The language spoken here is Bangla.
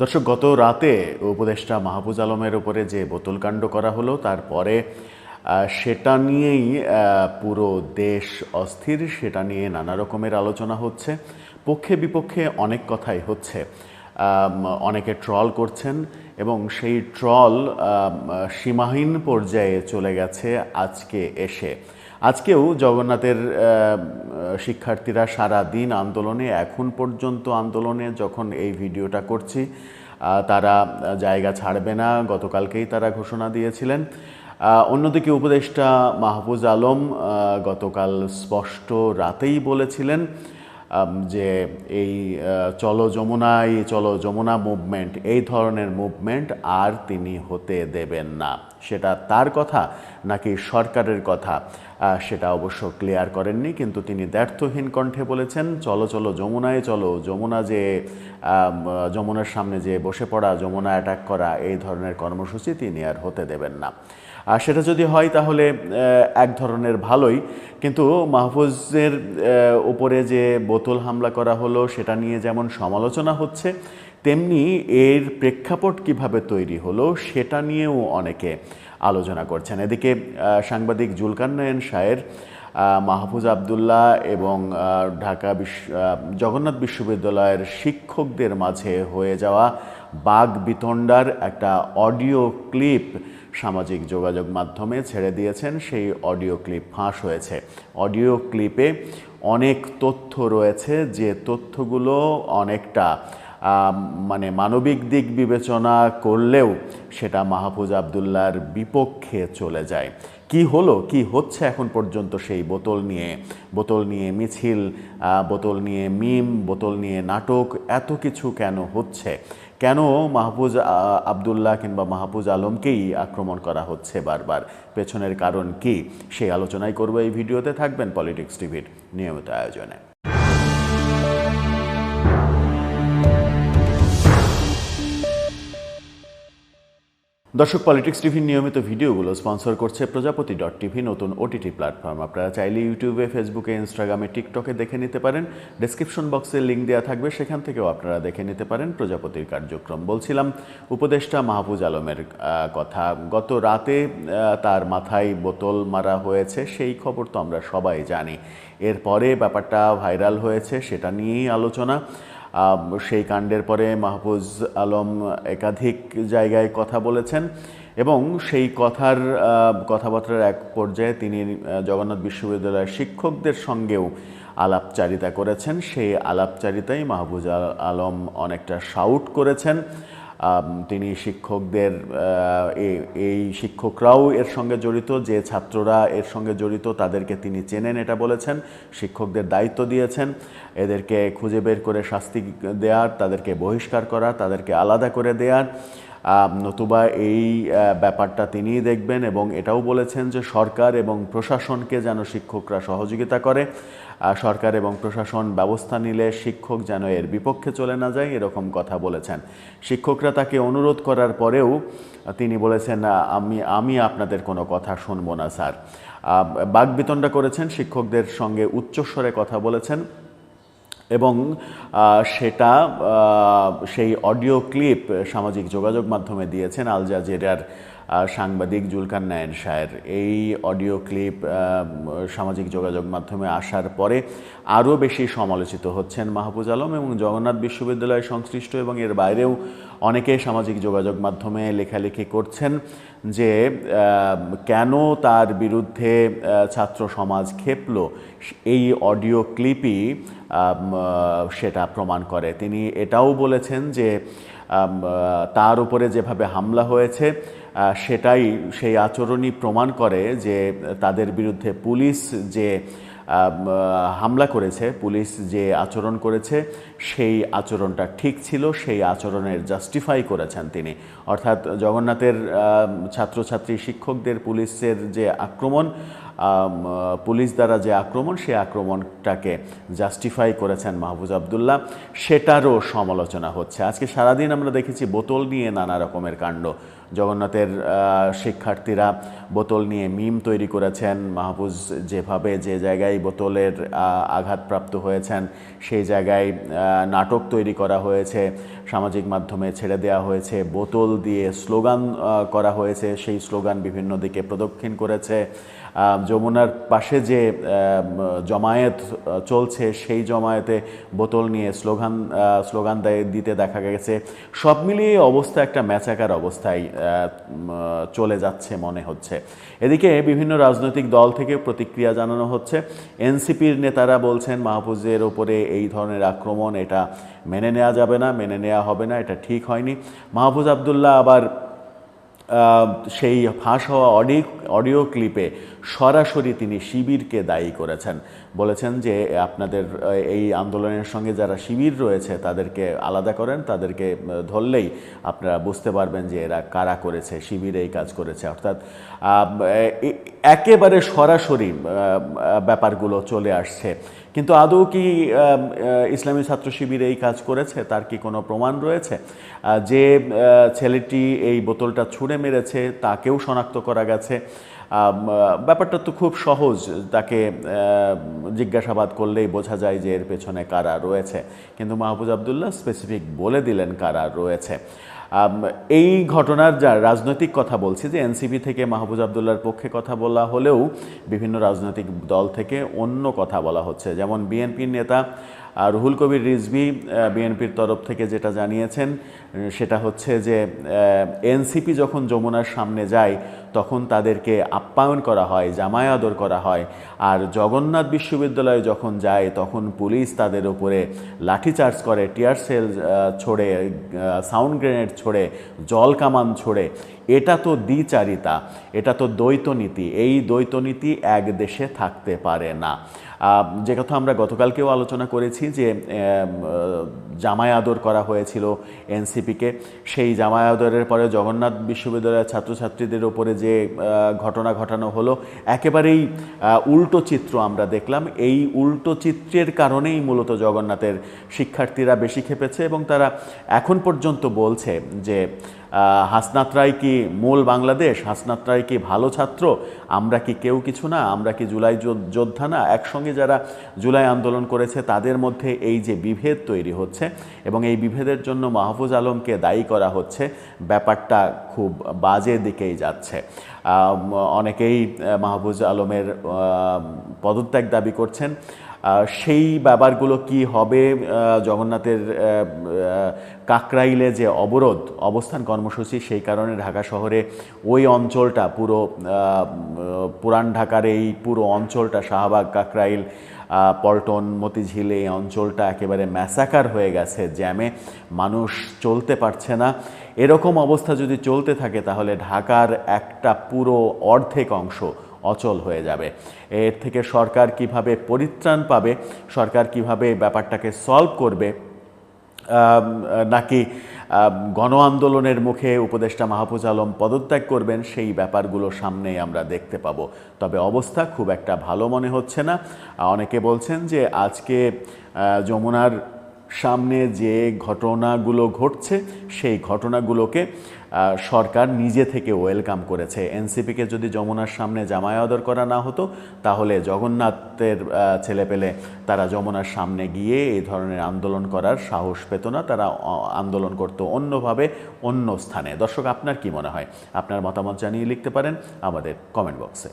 দর্শক, গত রাতে উপদেষ্টা মাহফুজ আলমের উপরে যে বোতলকাণ্ড করা হলো, তারপরে সেটা নিয়েই পুরো দেশ অস্থির, সেটা নিয়ে নানা রকমের আলোচনা হচ্ছে। পক্ষে বিপক্ষে অনেক কথাই হচ্ছে। অনেকে ট্রল করছেন এবং সেই ট্রল সীমাহীন পর্যায়ে চলে গেছে আজকে এসে। আজকেও জগন্নাথের শিক্ষার্থীরা সারা দিন আন্দোলনে, এখন পর্যন্ত আন্দোলনে যখন এই ভিডিওটা করছি তারা জায়গা ছাড়বে না, গতকালকেই তারা ঘোষণা দিয়েছিলেন। অন্যদিকে উপদেষ্টা মাহফুজ আলম গতকাল স্পষ্ট রাতেই বলেছিলেন যে এই চলো যমুনাই চলো যমুনা মুভমেন্ট এই ধরনের মুভমেন্ট আর তিনি হতে দেবেন না। সেটা তার কথা নাকি সরকারের কথা? সেটা অবশ্য ক্লিয়ার করেননি, কিন্তু তিনি দ্ব্যর্থহীন কণ্ঠে বলেছেন, চলো চলো যমুনায় চলো, যমুনা যে যমুনার সামনে যে বসে পড়া, যমুনা অ্যাটাক করা, এই ধরনের কর্মসূচি তিনি আর হতে দেবেন না। আর সেটা যদি হয় তাহলে এক ধরনের ভালোই। কিন্তু মাহফুজের উপরে যে বোতল হামলা করা হলো, সেটা নিয়ে যেমন সমালোচনা হচ্ছে, তেমনি এর প্রেক্ষাপট কীভাবে তৈরি হলো, সেটা নিয়েও অনেকে আলোচনা করছেন। এদিকে সাংবাদিক জুলকান্নয়ন শায়ের মাহফুজ আবদুল্লাহ এবং ঢাকা বিশ্ব জগন্নাথ বিশ্ববিদ্যালয়ের শিক্ষকদের মাঝে হয়ে যাওয়া বাঘ বিতণ্ডার একটা অডিও ক্লিপ সামাজিক যোগাযোগ মাধ্যমে ছেড়ে দিয়েছেন, সেই অডিও ক্লিপ ফাঁস হয়েছে। অডিও ক্লিপে অনেক তথ্য রয়েছে, যে তথ্যগুলো অনেকটা মানে মানবিক দিক বিবেচনা করলেও সেটা মাহফুজ আবদুল্লার বিপক্ষে চলে যায়। কি হলো, কি হচ্ছে এখন পর্যন্ত সেই বোতল নিয়ে? বোতল নিয়ে মিছিল বোতল নিয়ে মিম, বোতল নিয়ে নাটক, এত কিছু কেন হচ্ছে? কেন মাহফুজ আবদুল্লাহ কিংবা মাহফুজ আলমকেই আক্রমণ করা হচ্ছে বারবার? পেছনের কারণ কি? সেই আলোচনাই করব এই ভিডিওতে। থাকবেন পলিটিক্স টিভির নিয়মিত আয়োজনে। দর্শক পলিটিক্স টিভির নিয়মিত ভিডিওগুলো স্পন্সর করছে প্রজাপতি ডট টিভি নতুন ওটিটি প্ল্যাটফর্ম আপনারা চাইলে ইউটিউবে ফেসবুকে ইনস্টাগ্রামে টিকটকে দেখে নিতে পারেন। ডেসক্রিপশন বক্সে লিঙ্ক দেওয়া থাকবে, সেখান থেকেও আপনারা দেখে নিতে পারেন প্রজাপতির কার্যক্রম। বলছিলাম, উপদেষ্টা মাহফুজ আলমের কথা। গত রাতে তার মাথায় বোতল মারা হয়েছে, সেই খবর তো আমরা সবাই জানি। এরপরে ব্যাপারটা ভাইরাল হয়েছে, সেটা নিয়েই আলোচনা। সেই কাণ্ডের পরে মাহফুজ আলম একাধিক জায়গায় কথা বলেছেন এবং সেই কথার কথাবার্তার এক পর্যায়ে তিনি জগন্নাথ বিশ্ববিদ্যালয়ের শিক্ষকদের সঙ্গেও আলাপচারিতা করেছেন। সেই আলাপচারিতাই মাহবুজ আলম অনেকটা শাউট করেছেন। তিনি শিক্ষকদের এই শিক্ষকরাও এর সঙ্গে জড়িত, যে ছাত্ররা এর সঙ্গে জড়িত তাদেরকে তিনি চেনেন, এটা বলেছেন, শিক্ষকদের দায়িত্ব দিয়েছেন, এদেরকে খুঁজে বের করে শাস্তি দেওয়ার তাদেরকে বহিষ্কার করা তাদেরকে আলাদা করে দেওয়ার নতুবা এই ব্যাপারটা তিনিই দেখবেন এবং এটাও বলেছেন যে সরকার এবং প্রশাসনকে যেন শিক্ষকরা সহযোগিতা করে। সরকার এবং প্রশাসন ব্যবস্থা নিলে শিক্ষক যেন এর বিপক্ষে চলে না যায়, এরকম কথা বলেছেন। শিক্ষকরা তাকে অনুরোধ করার পরেও তিনি বলেছেন আমি আমি আপনাদের কোনো কথা শুনব না, স্যার। বাগবিতণ্ডা করেছেন, শিক্ষকদের সঙ্গে উচ্চস্বরে কথা বলেছেন। এবং সেটা সেই অডিও ক্লিপ সামাজিক যোগাযোগ মাধ্যমে দিয়েছেন আল জাজিরার সাংবাদিক জুলকান নায়ের শায়ের। এই অডিও ক্লিপ সামাজিক যোগাযোগ মাধ্যমে আসার পরে আরও বেশি সমালোচিত হচ্ছেন মাহফুজ আলম এবং জগন্নাথ বিশ্ববিদ্যালয় সংশ্লিষ্ট এবং এর বাইরেও অনেকে সামাজিক যোগাযোগ মাধ্যমে লেখালেখি করছেন যে কেন তার বিরুদ্ধে ছাত্র সমাজ খেপল? এই অডিও ক্লিপই সেটা প্রমাণ করে। তিনি এটাও বলেছেন যে তার উপরে যেভাবে হামলা হয়েছে সেটাই সেই আচরণই প্রমাণ করে যে, তাদের বিরুদ্ধে পুলিশ যে হামলা করেছে, পুলিশ যে আচরণ করেছে, সেই আচরণটা ঠিক ছিল, সেই আচরণের জাস্টিফাই করেছেন তিনি। অর্থাৎ জগন্নাথের ছাত্রছাত্রী, শিক্ষকদের, পুলিশের যে আক্রমণ পুলিশ দ্বারা যে আক্রমণ, সেই আক্রমণটাকে জাস্টিফাই করেছেন মাহফুজ আবদুল্লাহ। সেটারও সমালোচনা হচ্ছে। আজকে সারাদিন আমরা দেখেছি বোতল নিয়ে নানা রকমের কাণ্ড। জগন্নাথের শিক্ষার্থীরা বোতল নিয়ে মিম তৈরি করেছেন। মাহফুজ যেভাবে যে জায়গায় বোতলের আঘাতপ্রাপ্ত হয়েছেন, সেই জায়গায় নাটক তৈরি করা হয়েছে। সামাজিক মাধ্যমে ছেড়ে দেওয়া হয়েছে, বোতল দিয়ে স্লোগান করা হয়েছে, সেই স্লোগান বিভিন্ন দিকে প্রদক্ষিণ করেছে। যমুনার পাশে যে জমায়েত চলছে, সেই জমায়েতে বোতল নিয়ে স্লোগান স্লোগান দিতে দেখা গেছে। সব মিলিয়ে অবস্থা একটা ম্যাচাকার অবস্থায় চলে যাচ্ছে মনে হচ্ছে। এদিকে বিভিন্ন রাজনৈতিক দল থেকে প্রতিক্রিয়া জানানো হচ্ছে। এনসিপির নেতারা বলছেন, মাহফুজের ওপরে এই ধরনের আক্রমণ এটা মেনে নেওয়া যাবে না, মেনে নেওয়া হবে না এটা ঠিক হয়নি। মাহফুজ আবদুল্লাহ আবার সেই ফাঁস হওয়া অডিও অডিও ক্লিপে সরাসরি তিনি শিবিরকে দায়ী করেছেন। বলেছেন যে, আপনাদের, এই আন্দোলনের সঙ্গে যারা শিবির রয়েছে, তাদেরকে আলাদা করেন, তাদেরকে ধরলেই আপনারা বুঝতে পারবেন যে এরা কারা করেছে, শিবির এই কাজ করেছে। অর্থাৎ একেবারে সরাসরি ব্যাপারগুলো চলে আসছে। কিন্তু আদৌ কি ইসলামী ছাত্র শিবির এই কাজ করেছে? তার কি কোনো প্রমাণ রয়েছে? যে ছেলেটি এই বোতলটা ছুঁড়ে মেরেছে, তাকেও শনাক্ত করা গেছে। ব্যাপারটা তো খুব সহজ, তাকে জিজ্ঞাসাবাদ করলেই বোঝা যায় যে এর পেছনে কারা রয়েছে। কিন্তু মাহফুজ আবদুল্লাহ স্পেসিফিক বলে দিলেন কারা রয়েছে। এই ঘটনার যা রাজনৈতিক কথা বলছি, যে এনসিপি থেকে মাহবুজ আবদুল্লার পক্ষে কথা বলা হলেও বিভিন্ন রাজনৈতিক দল থেকে অন্য কথা বলা হচ্ছে। যেমন বিএনপির নেতা রুহুল কবির রিজভি বিএনপির তরফ থেকে যেটা জানিয়েছেন, সেটা হচ্ছে যে এনসিপি যখন যমুনার সামনে যায় তখন তাদেরকে আপ্যায়ন করা হয় জামায় আদর করা হয়। আর জগন্নাথ বিশ্ববিদ্যালয়ে যখন যায়, তখন পুলিশ তাদের উপরে লাঠিচার্জ করে, টিয়ার সেল ছোড়ে সাউন্ড গ্রেনেড ছোড়ে, জল কামান ছোড়ে। এটা তো দ্বিচারিতা, এটা তো দ্বৈতনীতি। এই দ্বৈতনীতি এক দেশে থাকতে পারে না। যে কথা আমরা গতকালকেও আলোচনা করেছি যে জামায় আদর করা হয়েছিল এনসিপিকে। সেই জামায় আদরের পরে জগন্নাথ বিশ্ববিদ্যালয়ের ছাত্রছাত্রীদের ওপরে যে ঘটনা ঘটানো হলো, একেবারেই উল্টো চিত্র আমরা দেখলাম। এই উল্টো চিত্রের কারণেই মূলত জগন্নাথের শিক্ষার্থীরা বেশি খেপেছে এবং তারা এখন পর্যন্ত বলছে যে হাসনাত রায় কি মূল বাংলাদেশ? হাসনাত রায় কি ভালো ছাত্র? আমরা কি কেউ কিছু না? আমরা কি জুলাই যোদ্ধা না? একসঙ্গে যারা জুলাই আন্দোলন করেছে, তাদের মধ্যে এই যে বিভেদ তৈরি হচ্ছে এবং এই বিভেদের জন্য মাহফুজ আলমকে দায়ী করা হচ্ছে, ব্যাপারটা খুব বাজে দিকেই যাচ্ছে। অনেকেই মাহফুজ আলমের পদত্যাগ দাবি করছেন। সেই ব্যাপারগুলো কি হবে জগন্নাথের কাকরাইলে যে অবরোধ, অবস্থান কর্মসূচি, সেই কারণে ঢাকা শহরে ওই অঞ্চলটা পুরো পুরান ঢাকার এই পুরো অঞ্চলটা, শাহবাগ, কাকরাইল পল্টন, মতিঝিল, এই অঞ্চলটা একেবারে ম্যাসাকার হয়ে গেছে, জ্যামে মানুষ চলতে পারছে না। এরকম অবস্থা যদি চলতে থাকে, তাহলে ঢাকার একটা পুরো অর্ধেক অংশ অচল হয়ে যাবে। এর থেকে সরকার কীভাবে পরিত্রাণ পাবে, সরকার কীভাবে ব্যাপারটাকে সলভ করবে নাকি গণ আন্দোলনের মুখে উপদেষ্টা মাহফুজ আলম পদত্যাগ করবেন, সেই ব্যাপারগুলো সামনেই আমরা দেখতে পাবো। তবে অবস্থা খুব একটা ভালো মনে হচ্ছে না। অনেকে বলছেন যে আজকে যমুনার সামনে যে ঘটনাগুলো ঘটছে, সেই ঘটনাগুলোকে সরকার নিজে থেকে ওয়েলকাম করেছে। এনসিপিকে যদি যমুনার সামনে জামায় আদর করা না হতো, তাহলে জগন্নাথের ছেলেপেলে তারা যমুনার সামনে গিয়ে এই ধরনের আন্দোলন করার সাহস পেত না। তারা আন্দোলন করতো অন্যভাবে, অন্য স্থানে। দর্শক, আপনার কি মনে হয়? আপনার মতামত জানিয়ে লিখতে পারেন আমাদের কমেন্ট বক্সে